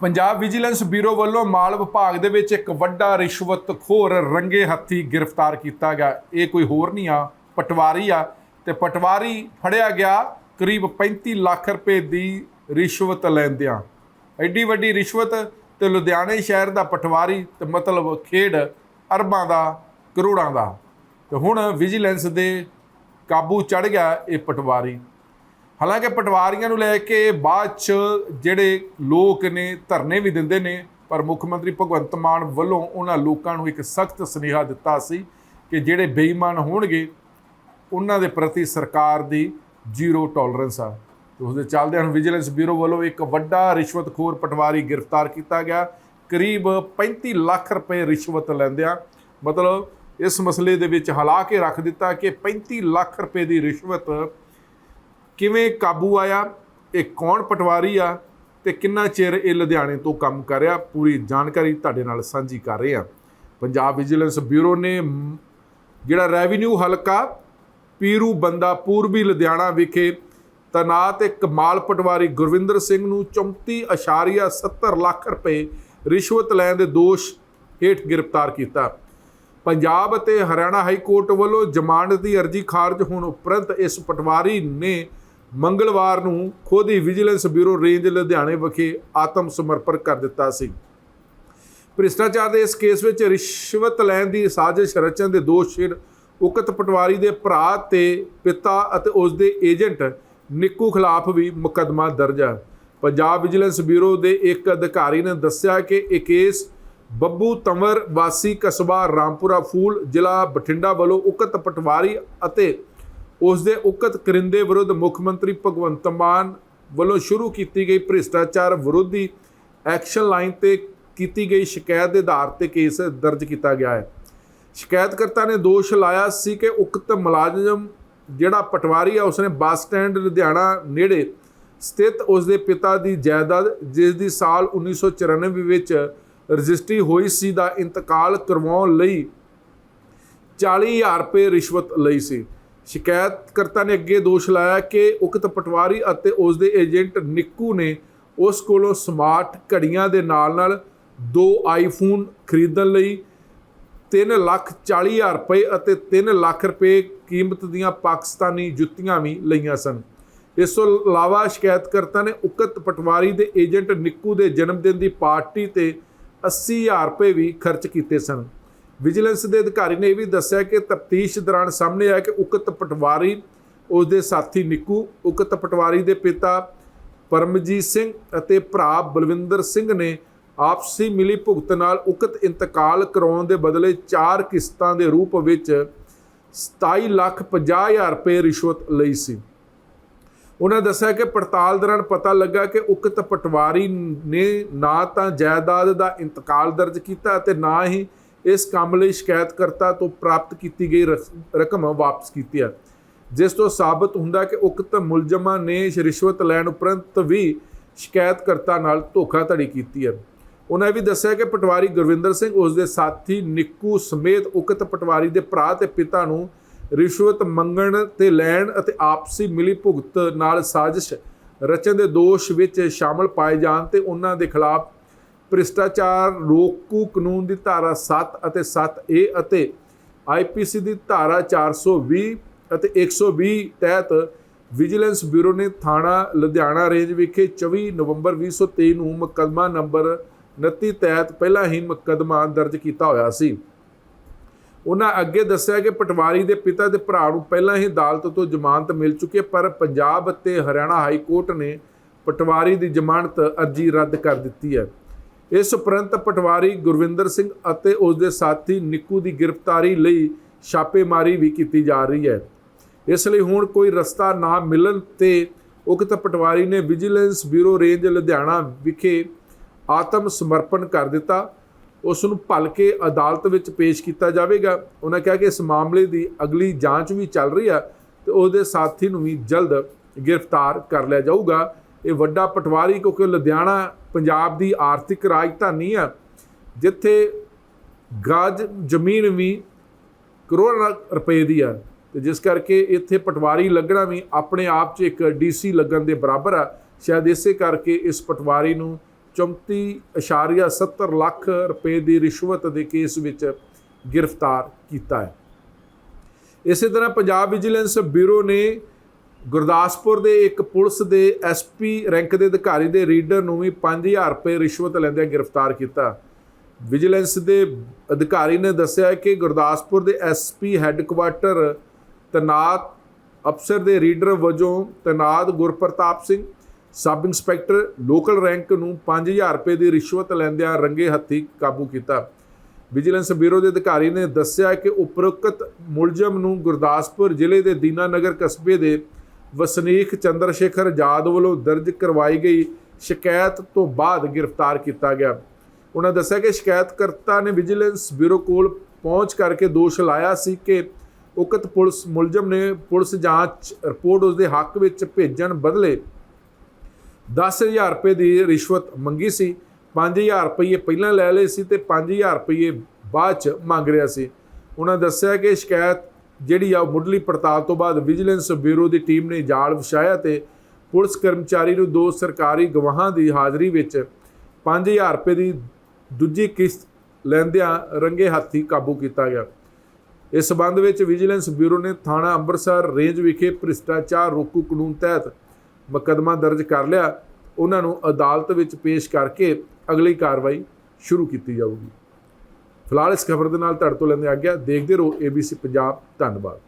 Punjab vigilance bureau ਵੱਲੋਂ ਮਾਲ ਵਿਭਾਗ ਦੇ ਵਿੱਚ ਇੱਕ ਵੱਡਾ ਰਿਸ਼ਵਤਖੋਰ ਰੰਗੇ ਹੱਥੀ ਗ੍ਰਿਫਤਾਰ ਕੀਤਾ ਗਿਆ। ਇਹ ਕੋਈ ਹੋਰ ਨਹੀਂ ਆ, ਪਟਵਾਰੀ ਆ ਤੇ ਪਟਵਾਰੀ ਫੜਿਆ ਗਿਆ ਕਰੀਬ 35 ਲੱਖ ਰੁਪਏ ਦੀ ਰਿਸ਼ਵਤ ਲੈਂਦਿਆਂ। ਐਡੀ ਵੱਡੀ ਰਿਸ਼ਵਤ ਤੇ ਲੁਧਿਆਣੇ ਸ਼ਹਿਰ ਦਾ ਪਟਵਾਰੀ ਤੇ ਮਤਲਬ ਖੇਡ ਅਰਬਾਂ ਦਾ, ਕਰੋੜਾਂ ਦਾ। ਤੇ ਹੁਣ ਵਿਜੀਲੈਂਸ ਦੇ ਕਾਬੂ ਚੜ ਗਿਆ ਇਹ ਪਟਵਾਰੀ। ਹਾਲਾਂਕਿ ਪਟਵਾਰੀਆਂ ਨੂੰ ਲੈ ਕੇ ਬਾਅਦ ਚ ਜਿਹੜੇ ਲੋਕ ਨੇ, ਧਰਨੇ ਵੀ ਦਿੰਦੇ ਨੇ, ਪਰ ਮੁੱਖ ਮੰਤਰੀ ਭਗਵੰਤ ਮਾਨ ਵੱਲੋਂ ਉਹਨਾਂ ਲੋਕਾਂ ਨੂੰ ਇੱਕ ਸਖਤ ਸੁਨੇਹਾ ਦਿੱਤਾ ਸੀ ਕਿ ਜਿਹੜੇ ਬੇਈਮਾਨ ਹੋਣਗੇ, ਉਹਨਾਂ ਦੇ ਪ੍ਰਤੀ ਸਰਕਾਰ ਦੀ ਜ਼ੀਰੋ ਟੋਲਰੈਂਸ ਆ। ਤੇ ਉਸ ਦੇ ਚੱਲਦਿਆਂ ਹੁਣ ਵਿਜੀਲੈਂਸ ਬਿਊਰੋ ਵੱਲੋਂ ਇੱਕ ਵੱਡਾ ਰਿਸ਼ਵਤਖੋਰ ਪਟਵਾਰੀ ਗ੍ਰਿਫਤਾਰ ਕੀਤਾ ਗਿਆ। ਕਰੀਬ 35 ਲੱਖ ਰੁਪਏ ਰਿਸ਼ਵਤ ਲੈਂਦਿਆਂ ਮਤਲਬ ਇਸ ਮਸਲੇ ਦੇ ਵਿੱਚ ਹਲਾ ਕੇ ਰੱਖ ਦਿੱਤਾ ਕਿ 35 ਲੱਖ ਰੁਪਏ ਦੀ ਰਿਸ਼ਵਤ ਕਿਵੇਂ ਕਾਬੂ ਆਇਆ, ਇਹ ਕੌਣ ਪਟਵਾਰੀ ਆ ਤੇ ਕਿੰਨਾ ਚਿਰ ਇਹ ਲੁਧਿਆਣੇ ਤੋਂ ਕੰਮ ਕਰ ਰਿਹਾ, ਪੂਰੀ ਜਾਣਕਾਰੀ ਤੁਹਾਡੇ ਨਾਲ ਸਾਂਝੀ ਕਰ ਰਹੇ ਆ ਪੰਜਾਬ ਵਿਜੀਲੈਂਸ ਬਿਊਰੋ ਨੇ ਜਿਹੜਾ ਰੈਵਨਿਊ ਹਲਕਾ ਪੀਰੂ ਬੰਦਾ ਪੂਰਬੀ ਲੁਧਿਆਣਾ ਵਿਖੇ ਤਨਾਤ ਇੱਕ ਮਾਲ ਪਟਵਾਰੀ ਗੁਰਵਿੰਦਰ ਸਿੰਘ ਨੂੰ 34.70 ਲੱਖ ਰੁਪਏ ਰਿਸ਼ਵਤ ਲੈਣ ਦੇ ਦੋਸ਼ ਹੇਠ ਗ੍ਰਿਫਤਾਰ ਕੀਤਾ। ਪੰਜਾਬ ਅਤੇ ਹਰਿਆਣਾ ਹਾਈ ਕੋਰਟ ਵੱਲੋਂ ਜ਼ਮਾਨਤ ਦੀ ਅਰਜ਼ੀ ਖਾਰਜ ਹੋਣ ਉਪਰੰਤ ਇਸ ਪਟਵਾਰੀ ਨੇ ਮੰਗਲਵਾਰ ਨੂੰ ਖੁਦ ਹੀ ਵਿਜੀਲੈਂਸ ਬਿਊਰੋ ਰੇਂਜ ਲੁਧਿਆਣੇ ਵਿਖੇ ਆਤਮ ਸਮਰਪਣ ਕਰ ਦਿੱਤਾ ਸੀ। ਭ੍ਰਿਸ਼ਟਾਚਾਰ ਦੇ ਇਸ ਕੇਸ ਵਿੱਚ ਰਿਸ਼ਵਤ ਲੈਣ ਦੀ ਸਾਜ਼ਿਸ਼ ਰਚਨ ਦੇ ਦੋਸ਼ ਹੇਠ ਉਕਤ ਪਟਵਾਰੀ ਦੇ ਭਰਾ ਤੇ ਪਿਤਾ ਅਤੇ ਉਸ ਦੇ ਏਜੰਟ ਨਿੱਕੂ ਖਿਲਾਫ ਵੀ ਮੁਕੱਦਮਾ ਦਰਜ ਹੈ। ਪੰਜਾਬ ਵਿਜੀਲੈਂਸ ਬਿਊਰੋ ਦੇ ਇੱਕ ਅਧਿਕਾਰੀ ਨੇ ਦੱਸਿਆ ਕਿ ਇਹ ਕੇਸ ਬੱਬੂ ਤੰਵਰ ਵਾਸੀ ਕਸਬਾ ਰਾਮਪੁਰਾ ਫੂਲ ਜ਼ਿਲ੍ਹਾ ਬਠਿੰਡਾ ਵੱਲੋਂ ਉਕਤ ਪਟਵਾਰੀ ਅਤੇ ਉਸ ਦੇ ਉਕਤ ਕਰਿੰਦੇ ਵਿਰੁੱਧ ਮੁੱਖ ਮੰਤਰੀ ਭਗਵੰਤ ਮਾਨ ਵੱਲੋਂ ਸ਼ੁਰੂ ਕੀਤੀ ਗਈ ਭ੍ਰਿਸ਼ਟਾਚਾਰ ਵਿਰੋਧੀ ਐਕਸ਼ਨ ਲਾਈਨ ਤੇ ਕੀਤੀ ਗਈ ਸ਼ਿਕਾਇਤ ਦੇ ਆਧਾਰ ਤੇ ਕੇਸ ਦਰਜ ਕੀਤਾ ਗਿਆ ਹੈ। ਸ਼ਿਕਾਇਤਕਰਤਾ ਨੇ ਦੋਸ਼ ਲਾਇਆ ਸੀ ਕਿ ਉਕਤ ਮੁਲਾਜ਼ਮ ਜਿਹੜਾ ਪਟਵਾਰੀ ਆ, ਉਸਨੇ ਬੱਸ ਸਟੈਂਡ ਲੁਧਿਆਣਾ ਨੇੜੇ ਸਥਿਤ ਉਸਦੇ ਪਿਤਾ ਦੀ ਜਾਇਦਾਦ, ਜਿਸ ਦੀ ਸਾਲ 1994 ਵਿੱਚ ਰਜਿਸਟਰੀ ਹੋਈ ਸੀ, ਦਾ ਇੰਤਕਾਲ ਕਰਵਾਉਣ ਲਈ 40000 ਰੁਪਏ ਰਿਸ਼ਵਤ ਲਈ ਸੀ। ਸ਼ਿਕਾਇਤਕਰਤਾ ਨੇ ਅੱਗੇ ਦੋਸ਼ ਲਾਇਆ ਕਿ ਉਕਤ ਪਟਵਾਰੀ ਅਤੇ ਉਸ ਦੇ ਏਜੰਟ ਨਿੱਕੂ ਨੇ ਉਸ ਕੋਲੋਂ ਸਮਾਰਟ ਘੜੀਆਂ ਦੇ ਨਾਲ-ਨਾਲ ਦੋ ਆਈਫੋਨ ਖਰੀਦਣ ਲਈ 3 ਲੱਖ 40 ਹਜ਼ਾਰ ਰੁਪਏ ਅਤੇ 3 ਲੱਖ ਰੁਪਏ ਕੀਮਤ ਦੀਆਂ ਪਾਕਿਸਤਾਨੀ ਜੁੱਤੀਆਂ ਵੀ ਲਈਆਂ ਸਨ। ਇਸ ਤੋਂ ਇਲਾਵਾ ਸ਼ਿਕਾਇਤਕਰਤਾ ਨੇ ਉਕਤ ਪਟਵਾਰੀ ਦੇ ਏਜੰਟ ਨਿੱਕੂ ਦੇ ਜਨਮ ਦਿਨ ਦੀ ਪਾਰਟੀ ਤੇ 80000 ਰੁਪਏ ਵੀ ਖਰਚ ਕੀਤੇ ਸਨ। ਵਿਜੀਲੈਂਸ ਦੇ ਅਧਿਕਾਰੀ ਨੇ ਇਹ ਵੀ ਦੱਸਿਆ ਕਿ ਤਫਤੀਸ਼ ਦੌਰਾਨ ਸਾਹਮਣੇ ਆਇਆ ਕਿ ਉਕਤ ਪਟਵਾਰੀ ਉਸ ਦੇ ਸਾਥੀ ਨਿੱਕੂ, ਉਕਤ ਪਟਵਾਰੀ ਦੇ ਪਿਤਾ ਪਰਮਜੀਤ ਸਿੰਘ ਅਤੇ ਭਰਾ ਬਲਵਿੰਦਰ ਸਿੰਘ ਨੇ ਆਪਸੀ ਮਿਲੀ ਭੁਗਤ ਨਾਲ ਉਕਤ ਇੰਤਕਾਲ ਕਰਾਉਣ ਦੇ ਬਦਲੇ 4 ਕਿਸ਼ਤਾਂ ਦੇ ਰੂਪ ਵਿੱਚ 27 ਲੱਖ 50 ਹਜ਼ਾਰ ਰੁਪਏ ਰਿਸ਼ਵਤ ਲਈ ਸੀ। ਉਹਨਾਂ ਦੱਸਿਆ ਕਿ ਪੜਤਾਲ ਦੌਰਾਨ ਪਤਾ ਲੱਗਾ ਕਿ ਉਕਤ ਪਟਵਾਰੀ ਨੇ ਨਾ ਤਾਂ ਜਾਇਦਾਦ ਦਾ ਇੰਤਕਾਲ ਦਰਜ ਕੀਤਾ ਅਤੇ ਨਾ ਹੀ ਇਸ ਕੰਮ ਲਈ ਸ਼ਿਕਾਇਤਕਰਤਾ ਤੋਂ ਪ੍ਰਾਪਤ ਕੀਤੀ ਗਈ ਰਕਮ ਵਾਪਸ ਕੀਤੀ ਹੈ। ਜਿਸ ਤੋਂ ਸਾਬਤ ਹੁੰਦਾ ਕਿ ਉਕਤ ਮੁਲਜ਼ਮਾਂ ਨੇ ਰਿਸ਼ਵਤ ਲੈਣ ਉਪਰੰਤ ਵੀ ਸ਼ਿਕਾਇਤਕਰਤਾ ਨਾਲ ਧੋਖਾਧੜੀ ਕੀਤੀ ਹੈ। ਉਹਨਾਂ ਇਹ ਵੀ ਦੱਸਿਆ ਕਿ ਪਟਵਾਰੀ ਗੁਰਵਿੰਦਰ ਸਿੰਘ ਉਸ ਦੇ ਸਾਥੀ ਨਿੱਕੂ ਸਮੇਤ ਉਕਤ ਪਟਵਾਰੀ ਦੇ ਭਰਾ ਤੇ ਪਿਤਾ ਨੂੰ ਰਿਸ਼ਵਤ ਮੰਗਣ ਤੇ ਲੈਣ ਅਤੇ ਆਪਸੀ ਮਿਲੀ ਭੁਗਤ ਨਾਲ ਸਾਜ਼ਿਸ਼ ਰਚਨ ਦੇ ਦੋਸ਼ ਵਿੱਚ ਸ਼ਾਮਲ ਪਾਏ ਜਾਣ ਤੇ ਉਹਨਾਂ ਦੇ ਖਿਲਾਫ ਭ੍ਰਿਸ਼ਟਾਚਾਰ ਰੋਕੂ ਕਾਨੂੰਨ ਦੀ ਧਾਰਾ 7 ਅਤੇ 7A ਅਤੇ ਆਈਪੀਸੀ ਦੀ ਧਾਰਾ 420 ਅਤੇ 120 ਤਹਿਤ ਵਿਜੀਲੈਂਸ ਬਿਊਰੋ ਨੇ ਥਾਣਾ ਲੁਧਿਆਣਾ ਰੇਂਜ ਵਿਖੇ 24 ਨਵੰਬਰ 2023 ਨੂੰ ਮੁਕੱਦਮਾ ਨੰਬਰ 29 ਤਹਿਤ ਪਹਿਲਾਂ ਹੀ ਮੁਕੱਦਮਾ ਦਰਜ ਕੀਤਾ ਹੋਇਆ ਸੀ। ਉਹਨਾਂ ਅੱਗੇ ਦੱਸਿਆ ਕਿ ਪਟਵਾਰੀ ਦੇ ਪਿਤਾ ਦੇ ਭਰਾ ਨੂੰ ਪਹਿਲਾਂ ਹੀ ਅਦਾਲਤ ਤੋਂ ਜ਼ਮਾਨਤ ਮਿਲ ਚੁੱਕੀ ਹੈ, ਪਰ ਪੰਜਾਬ ਅਤੇ ਹਰਿਆਣਾ ਹਾਈ ਕੋਰਟ ਨੇ ਪਟਵਾਰੀ ਦੀ ਜ਼ਮਾਨਤ ਅਰਜ਼ੀ ਰੱਦ ਕਰ ਦਿੱਤੀ ਹੈ। ਇਸ ਉਪਰੰਤ ਪਟਵਾਰੀ ਗੁਰਵਿੰਦਰ ਸਿੰਘ ਅਤੇ ਉਸ ਦੇ ਸਾਥੀ ਨਿੱਕੂ ਦੀ ਗ੍ਰਿਫਤਾਰੀ ਲਈ ਛਾਪੇਮਾਰੀ ਵੀ ਕੀਤੀ ਜਾ ਰਹੀ ਹੈ। ਇਸ ਲਈ ਹੁਣ ਕੋਈ ਰਸਤਾ ਨਾ ਮਿਲਣ ਤੇ ਉਕਤ ਪਟਵਾਰੀ ਨੇ ਵਿਜੀਲੈਂਸ ਬਿਊਰੋ ਰੇਂਜ ਲੁਧਿਆਣਾ ਵਿਖੇ ਆਤਮ ਸਮਰਪਣ ਕਰ ਦਿੱਤਾ। ਉਸ ਨੂੰ ਭਲ ਕੇ ਅਦਾਲਤ ਵਿੱਚ ਪੇਸ਼ ਕੀਤਾ ਜਾਵੇਗਾ। ਉਹਨਾਂ ਕਿਹਾ ਕਿ ਇਸ ਮਾਮਲੇ ਦੀ ਅਗਲੀ ਜਾਂਚ ਵੀ ਚੱਲ ਰਹੀ ਹੈ ਤੇ ਉਹਦੇ ਸਾਥੀ ਨੂੰ ਵੀ ਜਲਦ ਗ੍ਰਿਫਤਾਰ ਕਰ ਲਿਆ ਜਾਊਗਾ। ਇਹ ਵੱਡਾ ਪਟਵਾਰੀ ਕਿਉਂਕਿ ਲੁਧਿਆਣਾ ਪੰਜਾਬ ਦੀ ਆਰਥਿਕ ਰਾਜਧਾਨੀ ਆ, ਜਿੱਥੇ ਗਾਜ ਜ਼ਮੀਨ ਵੀ ਕਰੋੜਾਂ ਰੁਪਏ ਦੀ ਆ, ਤੇ ਜਿਸ ਕਰਕੇ ਇੱਥੇ ਪਟਵਾਰੀ ਲੱਗਣਾ ਵੀ ਆਪਣੇ ਆਪ 'ਚ ਇੱਕ ਡੀਸੀ ਲੱਗਣ ਦੇ ਬਰਾਬਰ ਆ। ਸ਼ਾਇਦ ਇਸੇ ਕਰਕੇ ਇਸ ਪਟਵਾਰੀ ਨੂੰ 34.70 ਲੱਖ ਰੁਪਏ ਦੀ ਰਿਸ਼ਵਤ ਦੇ ਕੇਸ ਵਿੱਚ ਗ੍ਰਿਫਤਾਰ ਕੀਤਾ ਹੈ। ਇਸੇ ਤਰ੍ਹਾਂ ਪੰਜਾਬ ਵਿਜੀਲੈਂਸ ਬਿਊਰੋ ਨੇ ਗੁਰਦਾਸਪੁਰ ਦੇ ਇੱਕ ਪੁਲਿਸ ਦੇ ਐਸਪੀ ਰੈਂਕ ਦੇ ਅਧਿਕਾਰੀ ਦੇ ਰੀਡਰ ਨੂੰ ਵੀ 5000 ਰੁਪਏ ਰਿਸ਼ਵਤ ਲੈਂਦਿਆਂ ਗ੍ਰਿਫਤਾਰ ਕੀਤਾ। ਵਿਜੀਲੈਂਸ ਦੇ ਅਧਿਕਾਰੀ ਨੇ ਦੱਸਿਆ ਕਿ ਗੁਰਦਾਸਪੁਰ ਦੇ ਐਸਪੀ ਹੈੱਡਕੁਆਰਟਰ ਤਨਾਤ ਅਫਸਰ ਦੇ ਰੀਡਰ ਵਜੋਂ ਤਨਾਤ Gurpratap Singh, sub inspector local rank ਨੂੰ 5000 ਰੁਪਏ ਦੀ ਰਿਸ਼ਵਤ ਲੈਂਦਿਆਂ ਰੰਗੇ ਹੱਥੀ ਕਾਬੂ ਕੀਤਾ। ਵਿਜੀਲੈਂਸ ਬਿਊਰੋ ਦੇ ਅਧਿਕਾਰੀ ਨੇ ਦੱਸਿਆ ਕਿ ਉਪਰੋਕਤ ਮੁਲਜ਼ਮ ਨੂੰ ਗੁਰਦਾਸਪੁਰ ਜ਼ਿਲ੍ਹੇ ਦੇ ਦੀਨਾਨਗਰ ਕਸਬੇ ਦੇ ਵਸਨੀਕ ਚੰਦਰ ਸ਼ੇਖਰ ਆਜ਼ਾਦ ਵੱਲੋਂ ਦਰਜ ਕਰਵਾਈ ਗਈ ਸ਼ਿਕਾਇਤ ਤੋਂ ਬਾਅਦ ਗ੍ਰਿਫਤਾਰ ਕੀਤਾ ਗਿਆ। ਉਹਨਾਂ ਦੱਸਿਆ ਕਿ ਸ਼ਿਕਾਇਤਕਰਤਾ ਨੇ ਵਿਜੀਲੈਂਸ ਬਿਊਰੋ ਕੋਲ ਪਹੁੰਚ ਕਰਕੇ ਦੋਸ਼ ਲਾਇਆ ਸੀ ਕਿ ਉਕਤ ਪੁਲਿਸ ਮੁਲਜ਼ਮ ਨੇ ਪੁਲਿਸ ਜਾਂਚ ਰਿਪੋਰਟ ਉਸ ਦੇ ਹੱਕ ਵਿੱਚ ਭੇਜਣ ਬਦਲੇ 10000 ਰੁਪਏ ਦੀ ਰਿਸ਼ਵਤ ਮੰਗੀ ਸੀ 5000 ਰੁਪਏ ਪਹਿਲਾਂ ਲੈ ਲਏ ਸੀ ਤੇ 5000 ਰੁਪਏ ਬਾਅਦ ਚ ਮੰਗ ਰਿਹਾ ਸੀ। ਉਹਨਾਂ ਦੱਸਿਆ ਕਿ ਸ਼ਿਕਾਇਤ ਜਿਹੜੀ ਆ ਉਹ ਮੁੱਢਲੀ ਪੜਤਾਲ ਤੋਂ ਬਾਅਦ ਵਿਜੀਲੈਂਸ ਬਿਊਰੋ ਦੀ ਟੀਮ ਨੇ ਜਾਲ ਵਿਛਾਇਆ ਤੇ ਪੁਲਿਸ ਕਰਮਚਾਰੀ ਨੂੰ ਦੋ ਸਰਕਾਰੀ ਗਵਾਹਾਂ ਦੀ ਹਾਜ਼ਰੀ ਵਿੱਚ 5000 ਰੁਪਏ ਦੀ ਦੂਜੀ ਕਿਸ਼ਤ ਲੈਂਦਿਆਂ ਰੰਗੇ ਹੱਥੀ ਕਾਬੂ ਕੀਤਾ ਗਿਆ। ਇਸ ਸਬੰਧ ਵਿੱਚ ਵਿਜੀਲੈਂਸ ਬਿਊਰੋ ਨੇ ਥਾਣਾ ਅੰਮ੍ਰਿਤਸਰ ਰੇਂਜ ਵਿਖੇ ਭ੍ਰਿਸ਼ਟਾਚਾਰ ਰੋਕੂ ਕਾਨੂੰਨ ਤਹਿਤ ਮੁਕੱਦਮਾ ਦਰਜ ਕਰ ਲਿਆ। ਉਹਨਾਂ ਨੂੰ ਅਦਾਲਤ ਵਿੱਚ ਪੇਸ਼ ਕਰਕੇ ਅਗਲੀ ਕਾਰਵਾਈ ਸ਼ੁਰੂ ਕੀਤੀ ਜਾਊਗੀ। ਫਿਲਹਾਲ ਇਸ ਖਬਰ ਦੇ ਨਾਲ ਤੁਹਾਡੇ ਤੋਂ ਲੈਂਦੇ ਆ ਗਿਆ ਦੇਖਦੇ ਰਹੋ ABC ਪੰਜਾਬ ਧੰਨਵਾਦ।